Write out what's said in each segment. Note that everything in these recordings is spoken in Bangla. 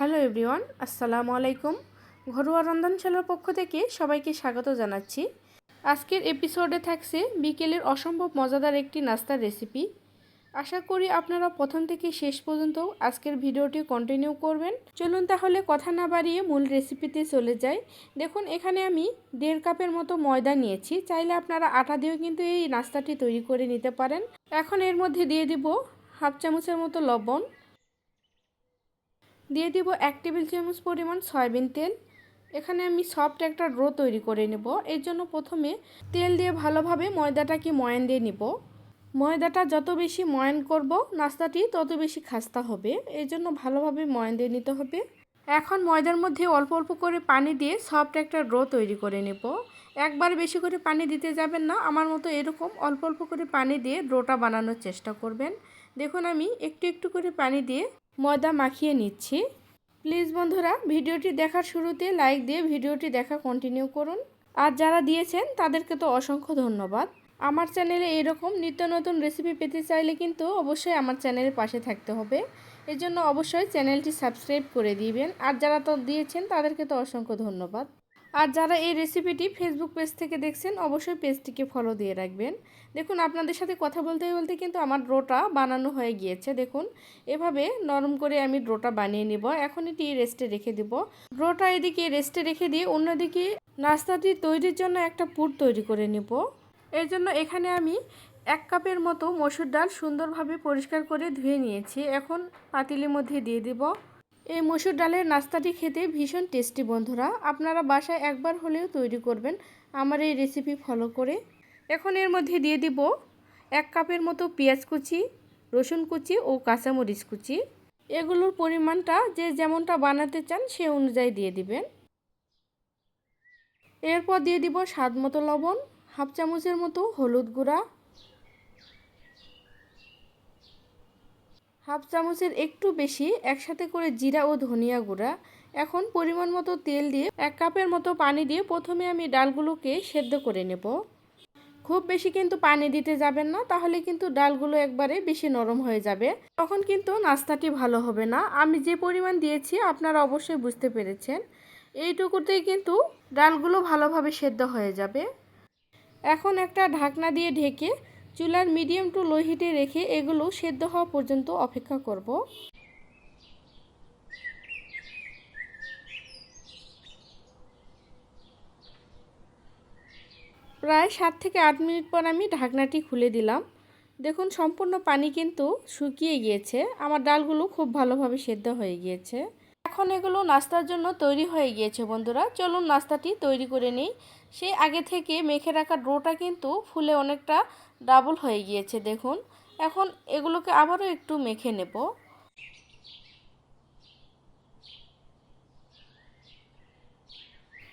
হ্যালো এভরিওয়ান, আসসালামু আলাইকুম। ঘরোয়া রন্ধনশালার পক্ষ থেকে সবাইকে স্বাগত জানাচ্ছি। আজকের এপিসোডে থাকছে বিকেলের অসম্ভব মজাদার একটি নাস্তার রেসিপি আশা করি আপনারা প্রথম থেকে শেষ পর্যন্ত আজকের ভিডিওটি কন্টিনিউ করবেন। চলুন তাহলে কথা না বাড়িয়ে মূল রেসিপিতে চলে যাই। দেখুন, এখানে আমি দেড় কাপের মতো ময়দা নিয়েছি। চাইলে আপনারা আটা দিয়েও কিন্তু এই নাস্তাটি তৈরি করে নিতে পারেন। এখন এর মধ্যে দিয়ে দিব হাফ চামচের মতো লবণ। দিয়ে দিব এক টেবিল চামচ পরিমাণ সয়াবিন তেল। এখানে আমি সফট একটা ড্রো তৈরি করে নেব। এর জন্য প্রথমে তেল দিয়ে ভালোভাবে ময়দাটাকে ময়ান দিয়ে নিব। ময়দাটা যত বেশি ময়ান করব নাস্তাটি তত বেশি খাস্তা হবে। এই জন্য ভালোভাবে ময়ান দিয়ে নিতে হবে। এখন ময়দার মধ্যে অল্প অল্প করে পানি দিয়ে সফট একটা ড্রো তৈরি করে নেব। একবার বেশি করে পানি দিতে যাবেন না। আমার মতো এরকম অল্প অল্প করে পানি দিয়ে ড্রোটা বানানোর চেষ্টা করবেন। দেখুন আমি একটু একটু করে পানি দিয়ে ময়দা মাখিয়ে নিচ্ছি। প্লিজ বন্ধুরা, ভিডিওটি দেখার শুরুতে লাইক দিয়ে ভিডিওটি দেখা কন্টিনিউ করুন। আর যারা দিয়েছেন, তাদেরকে তো অসংখ্য ধন্যবাদ। আমার চ্যানেলে এরকম নিত্য নতুন রেসিপি পেতে চাইলে কিন্তু অবশ্যই আমার চ্যানেলের পাশে থাকতে হবে। এজন্য অবশ্যই চ্যানেলটি সাবস্ক্রাইব করে দিবেন। আর যারা তো দিয়েছেন, তাদেরকে তো অসংখ্য ধন্যবাদ। আর যারা এই রেসিপিটি ফেসবুক পেজ থেকে দেখছেন, অবশ্যই পেজটিকে ফলো দিয়ে রাখবেন। দেখুন, আপনাদের সাথে কথা বলতে বলতে কিন্তু আমার ড্রোটা বানানো হয়ে গিয়েছে, দেখুন। এভাবে নরম করে আমি ড্রোটা বানিয়ে নিব। এখন এটি রেস্টে রেখে দিব। ড্রোটা এদিকে রেস্টে রেখে দিয়ে অন্যদিকে নাস্তাটি তৈরির জন্য একটা পুর তৈরি করে নিব। এর জন্য এখানে আমি এক কাপের মতো মসুর ডাল সুন্দরভাবে পরিষ্কার করে ধুয়ে নিয়েছি। এখন পাতিলের মধ্যে দিয়ে দিব। এই মসুর ডালের নাস্তাটি খেতে ভীষণ টেস্টি, বন্ধুরা। আপনারা বাসায় একবার হলেও তৈরি করবেন। আমার এই রেসিপি ফলো করে। এখন এর মধ্যে দিয়ে দিব এক কাপের মতো পেঁয়াজ কুচি, রসুন কুচি ও কাঁচামরিচ কুচি। এগুলোর পরিমাণটা যে যেমনটা বানাতে চান সে অনুযায়ী দিয়ে দিবেন। এরপর দিয়ে দিব স্বাদ মতো লবণ, হাফ চামচের মতো হলুদ গুঁড়া হাফ চামচের একটু বেশি, একসাথে করে জিরা ও ধনিয়া গুঁড়া। এখন পরিমাণ মতো তেল দিয়ে এক কাপের মতো পানি দিয়ে প্রথমে আমি ডালগুলোকে সেদ্ধ করে নেব। খুব বেশি কিন্তু পানি দিতে যাবেন না, তাহলে কিন্তু ডালগুলো একবারে বেশি নরম হয়ে যাবে। তখন কিন্তু নাস্তাটি ভালো হবে না। আমি যে পরিমাণ দিয়েছি আপনারা অবশ্যই বুঝতে পেরেছেন। এইটুকুতেই কিন্তু ডালগুলো ভালোভাবে সেদ্ধ হয়ে যাবে। এখন একটা ঢাকনা দিয়ে ঢেকে চুলার মিডিয়াম টু লো হিটে রেখে এগুলো সেদ্ধ হওয়া পর্যন্ত অপেক্ষা করব। প্রায় সাত থেকে আট মিনিট পর আমি ঢাকনাটি খুলে দিলাম। দেখুন, সম্পূর্ণ পানি কিন্তু শুকিয়ে গিয়েছে। আমার ডালগুলো খুব ভালোভাবে সেদ্ধ হয়ে গিয়েছে। এখন এগুলো নাস্তার জন্য তৈরি হয়ে গিয়েছে বন্ধুরা। চলুন নাস্তাটি তৈরি করে নিই। সেই আগে থেকে মেখে রাখা ডোটা কিন্তু ফুলে অনেকটা ডাবল হয়ে গিয়েছে, দেখুন। এখন এগুলোকে আবারও একটু মেখে নেব।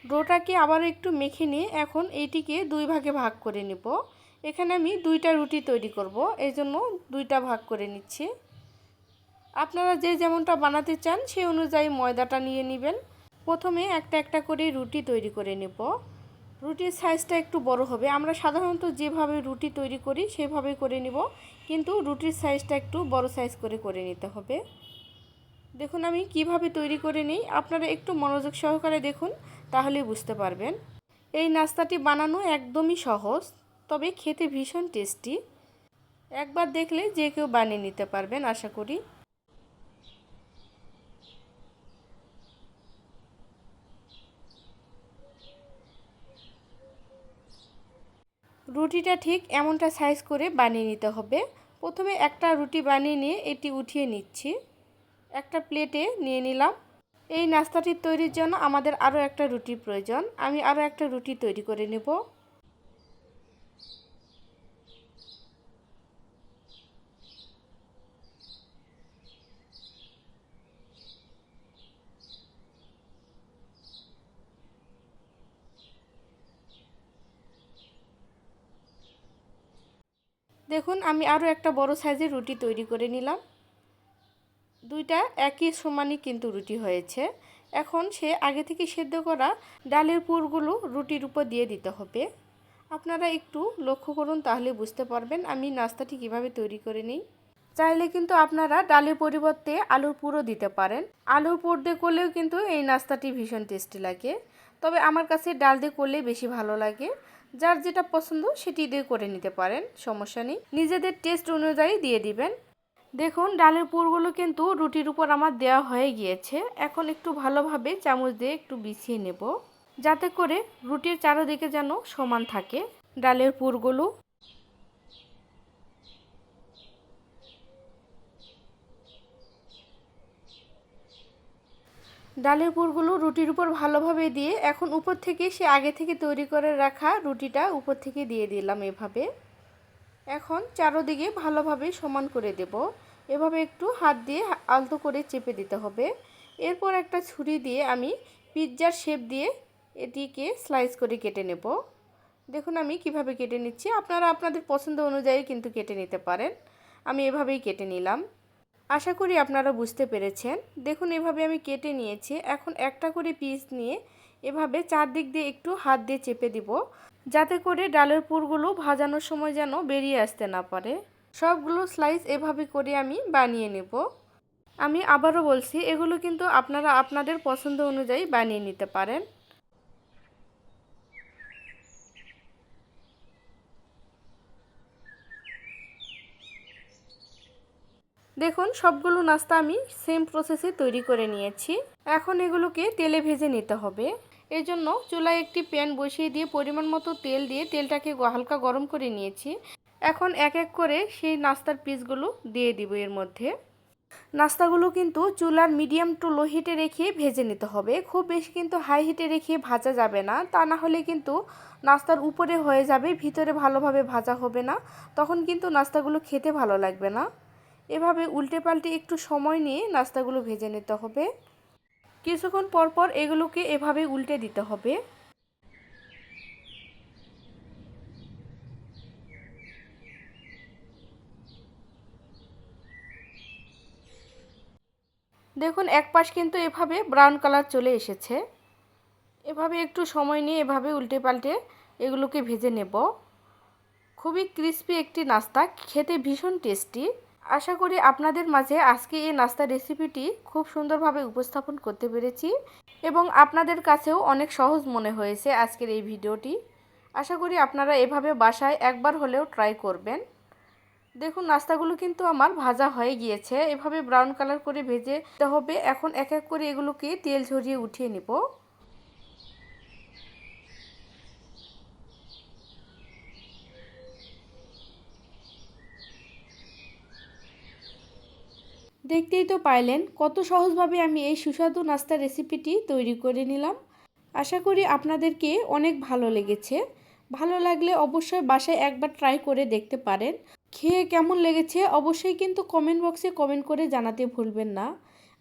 ডোটাকে আবার একটু মেখে নিয়ে এখন এইটিকে দুই ভাগে ভাগ করে নেব। এখানে আমি দুইটা রুটি তৈরি করব এই জন্য দুইটা ভাগ করে নিচ্ছি। আপনারা যে যেমনটা বানাতে চান সেই অনুযায়ী ময়দাটা নিয়ে নেবেন। প্রথমে একটা একটা করে রুটি তৈরি করে নেব। রুটির সাইজটা একটু বড় হবে। আমরা সাধারণত যেভাবে রুটি তৈরি করি, সেভাবে করে নিব। কিন্তু রুটির সাইজটা একটু বড় সাইজ করে করে নিতে হবে। দেখুন, আমি কীভাবে তৈরি করে নিই। আপনারা একটু মনোযোগ সহকারে দেখুন তাহলেই বুঝতে পারবেন। এই নাস্তাটি বানানো একদমই সহজ, তবে খেতে ভীষণ টেস্টি। একবার দেখলে যে কেউ বানিয়ে নিতে পারবেন, আশা করি। রুটিটা ঠিক এমনটা সাইজ করে বানিয়ে নিতে হবে। প্রথমে একটা রুটি বানিয়ে নিয়ে এটি উঠিয়ে নিচ্ছি। একটা প্লেটে নিয়ে নিলাম। এই নাস্তাটি তৈরির জন্য আমাদের আরও একটা রুটি প্রয়োজন। আমি আরও একটা রুটি তৈরি করে নেব। দেখুন, আমি আরও একটা বড় সাইজের রুটি তৈরি করে নিলাম। দুইটা একই সমানই কিন্তু রুটি হয়েছে। এখন সে আগে থেকে সেদ্ধ করা ডালের পুরগুলো রুটির উপর দিয়ে দিতে হবে। আপনারা একটু লক্ষ্য করুন, তাহলে বুঝতে পারবেন আমি নাস্তাটি কীভাবে তৈরি করে নিই। চাইলে কিন্তু আপনারা ডালের পরিবর্তে আলুর পুরো দিতে পারেন। আলুর পুর দিয়ে করলেও কিন্তু এই নাস্তাটি ভীষণ টেস্টি লাগে। তবে আমার কাছে ডাল দিয়ে করলেই বেশি ভালো লাগে। যার যেটা পছন্দ সেটি দিয়ে করে নিতে পারেন, সমস্যা নেই। নিজেদের টেস্ট অনুযায়ী দিয়ে দিবেন। দেখুন, ডালের পুরগুলো কিন্তু রুটির উপর আমার দেওয়া হয়ে গিয়েছে। এখন একটু ভালোভাবে চামচ দিয়ে একটু বিছিয়ে নেব। যাতে করে রুটির চারোদিকে যেন সমান থাকে। ডালের পুরগুলো ডালের পুরগুলো রুটির উপর ভালোভাবে দিয়ে এখন উপর থেকে সে আগে থেকে তৈরি করে রাখা রুটিটা উপর থেকে দিয়ে দিলাম এভাবে। এখন চারোদিকে ভালোভাবে সমান করে দেব। এভাবে একটু হাত দিয়ে আলতো করে চেপে দিতে হবে। এরপর একটা ছুরি দিয়ে আমি পিৎজার শেপ দিয়ে এটিকে স্লাইস করে কেটে নেব। দেখুন আমি কীভাবে কেটে নিচ্ছি। আপনারা আপনাদের পছন্দ অনুযায়ী কিন্তু কেটে নিতে পারেন। আমি এভাবেই কেটে নিলাম। আশা করি আপনারা বুঝতে পেরেছেন। দেখুন, এভাবে আমি কেটে নিয়েছি। এখন একটা করে পিস নিয়ে এভাবে চারদিক দিয়ে একটু হাত দিয়ে চেপে দিব, যাতে করে ডালের পুরগুলো ভাজানোর সময় যেন বেরিয়ে আসতে না পারে। সবগুলো স্লাইস এভাবে করে আমি বানিয়ে নেব। আমি আবারও বলছি, এগুলো কিন্তু আপনারা আপনাদের পছন্দ অনুযায়ী বানিয়ে নিতে পারেন। দেখুন, সবগুলো নাস্তা আমি সেম প্রসেসে তৈরি করে নিয়েছি। এখন এগুলোকে তেলে ভেজে নিতে হবে। এই জন্য চুলায় একটি প্যান বসিয়ে দিয়ে পরিমাণ মতো তেল দিয়ে তেলটাকে হালকা গরম করে নিয়েছি। এখন এক এক করে সেই নাস্তার পিসগুলো দিয়ে দিব এর মধ্যে। নাস্তাগুলো কিন্তু চুলার মিডিয়াম টু লো হিটে রেখে ভেজে নিতে হবে। খুব বেশি কিন্তু হাই হিটে রেখে ভাজা যাবে না। তা না হলে কিন্তু নাস্তার উপরে হয়ে যাবে, ভিতরে ভালোভাবে ভাজা হবে না। তখন কিন্তু নাস্তাগুলো খেতে ভালো লাগবে না। এভাবে উল্টে পাল্টে একটু সময় নিয়ে নাস্তাগুলো ভেজে নিতে হবে। কিছুক্ষণ পর পর এগুলোকে এভাবে উল্টে দিতে হবে। দেখুন, এক পাশ কিন্তু এভাবে ব্রাউন কালার চলে এসেছে। এভাবে একটু সময় নিয়ে এভাবে উল্টে পাল্টে এগুলোকে ভেজে নেব। খুবই ক্রিস্পি একটি নাস্তা, খেতে ভীষণ টেস্টি আশা করি আপনাদের মাঝে আজকে এই নাস্তার রেসিপিটি খুব সুন্দরভাবে উপস্থাপন করতে পেরেছি এবং আপনাদের কাছেও অনেক সহজ মনে হয়েছে আজকের এই ভিডিওটি। আশা করি আপনারা এভাবে বাসায় একবার হলেও ট্রাই করবেন। দেখুন, নাস্তাগুলো কিন্তু আমার ভাজা হয়ে গিয়েছে। এভাবে ব্রাউন কালার করে ভেজে হবে। এখন এক এক করে এগুলোকে তেল ঝরিয়ে উঠিয়ে নেব। দেখতেই তো পাইলেন কত সহজভাবে আমি এই সুস্বাদু নাস্তা রেসিপিটি তৈরি করে নিলাম। আশা করি আপনাদেরকে অনেক ভালো লেগেছে। ভালো লাগলে অবশ্যই বাসায় একবার ট্রাই করে দেখতে পারেন। খেয়ে কেমন লেগেছে অবশ্যই কিন্তু কমেন্ট বক্সে কমেন্ট করে জানাতে ভুলবেন না।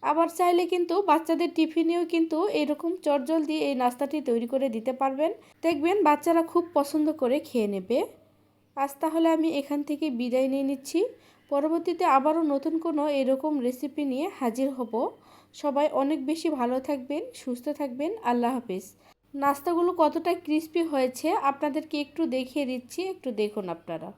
আবার চাইলে কিন্তু বাচ্চাদের টিফিনেও কিন্তু এরকম চটজল দিয়ে এই নাস্তাটি তৈরি করে দিতে পারবেন। দেখবেন বাচ্চারা খুব পছন্দ করে খেয়ে নেবে। আজ তাহলে আমি এখান থেকে বিদায় নিয়ে নিচ্ছি। পরবর্তীতে আবারও নতুন কোনো এরকম রেসিপি নিয়ে হাজির হব। সবাই অনেক বেশি ভালো থাকবেন, সুস্থ থাকবেন। আল্লাহ হাফিজ। নাস্তাগুলো কতটা ক্রিস্পি হয়েছে আপনাদেরকে একটু দেখিয়ে দিচ্ছি, একটু দেখুন আপনারা।